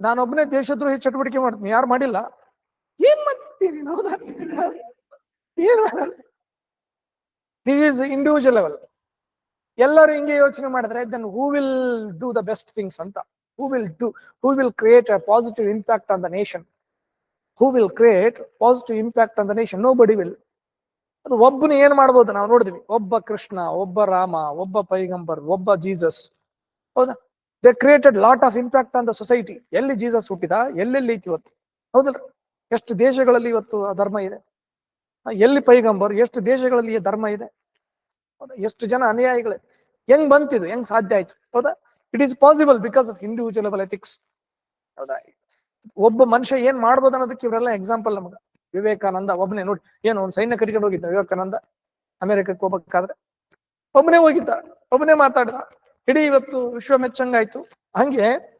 ನಾನೊಬ್ಬನೇ ದೇಶದ್ರೋಹಿ ಚಟುವಟಿಕೆ ಮಾಡ್ತೀನಿ, ಯಾರು ಮಾಡಿಲ್ಲ? ಏನ್ ಮಾಡ್ತೀನಿ ದಿಸ್ ಇಸ್ ಇಂಡಿವಿಜುವಲ್ ಲೆವೆಲ್ ಎಲ್ಲರೂ ಹಿಂಗೆ ಯೋಚನೆ ಮಾಡಿದ್ರೆ then who will do the best things ಅಂತ. Who will do who will create a positive impact on the nation who will create positive impact on the nation nobody will ಅದು ಒಬ್ಬನ ಏನ್ ಮಾಡ್ಬೋದು? ನಾವು ನೋಡಿದ್ವಿ, ಒಬ್ಬ ಕೃಷ್ಣ, ಒಬ್ಬ ರಾಮ, ಒಬ್ಬ ಪೈಗಂಬರ್, ಒಬ್ಬ ಜೀಸಸ್. ಹೌದಾ? They created lot of impact on the society ಎಲ್ಲಿ ಜೀಸಸ್ ಹುಟ್ಟಿದ? ಎಲ್ಲೆಲ್ಲಿ ಐತಿ ಇವತ್ತು? ಹೌದಲ್ರಿ? ಎಷ್ಟು ದೇಶಗಳಲ್ಲಿ ಇವತ್ತು ಆ ಧರ್ಮ ಇದೆ? ಎಲ್ಲಿ ಪೈಗಂಬರ್? ಎಷ್ಟು ದೇಶಗಳಲ್ಲಿ ಈ ಧರ್ಮ ಇದೆ? ಹೌದಾ? ಎಷ್ಟು ಜನ ಅನುಯಾಯಿಗಳೇ? ಹೆಂಗ್ ಬಂತಿದು? ಹೆಂಗ್ ಸಾಧ್ಯ ಆಯ್ತು? ಹೌದಾ? It is possible because of individual ethics ಹೌದಾ? ಒಬ್ಬ ಮನುಷ್ಯ ಏನ್ ಮಾಡ್ಬೋದು ಅನ್ನೋದಕ್ಕೆ ಇವರೆಲ್ಲ ಎಕ್ಸಾಂಪಲ್ ನಮಗ. ವಿವೇಕಾನಂದ ಒಬ್ಬನೇ ನೋಡಿ, ಏನು ಒಂದು ಸೈನ್ಯ ಕಟ್ಕೊಂಡು ಹೋಗಿದ್ದ ವಿವೇಕಾನಂದ ಅಮೆರಿಕಕ್ಕೆ ಹೋಗ್ಬೇಕಾದ್ರೆ. ಒಬ್ಬನೇ ಹೋಗಿದ್ದ, ಒಬ್ಬನೇ ಮಾತಾಡಿದ. ಇಡೀ ಇವತ್ತು ವಿಶ್ವ ಮೆಚ್ಚಂಗಾಯ್ತು. ಹಂಗೆ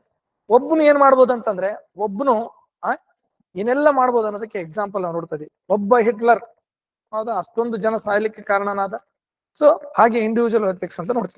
ಒಬ್ಬನು ಏನ್ ಮಾಡ್ಬೋದು ಅಂತಂದ್ರೆ ಒಬ್ಬನು, ಆ, ಏನೆಲ್ಲ ಮಾಡ್ಬೋದು ಅನ್ನೋದಕ್ಕೆ ಎಕ್ಸಾಂಪಲ್ ನಾವು ನೋಡ್ತೀವಿ ಒಬ್ಬ ಹಿಟ್ಲರ್, ಹೌದಾ, ಅಷ್ಟೊಂದು ಜನ ಸಾಯ್ಲಿಕ್ಕೆ ಕಾರಣನಾದ. ಸೊ ಹಾಗೆ ಇಂಡಿವಿಜುವಲ್ ಎಥಿಕ್ಸ್ ಅಂತ ನೋಡ್ತೀವಿ.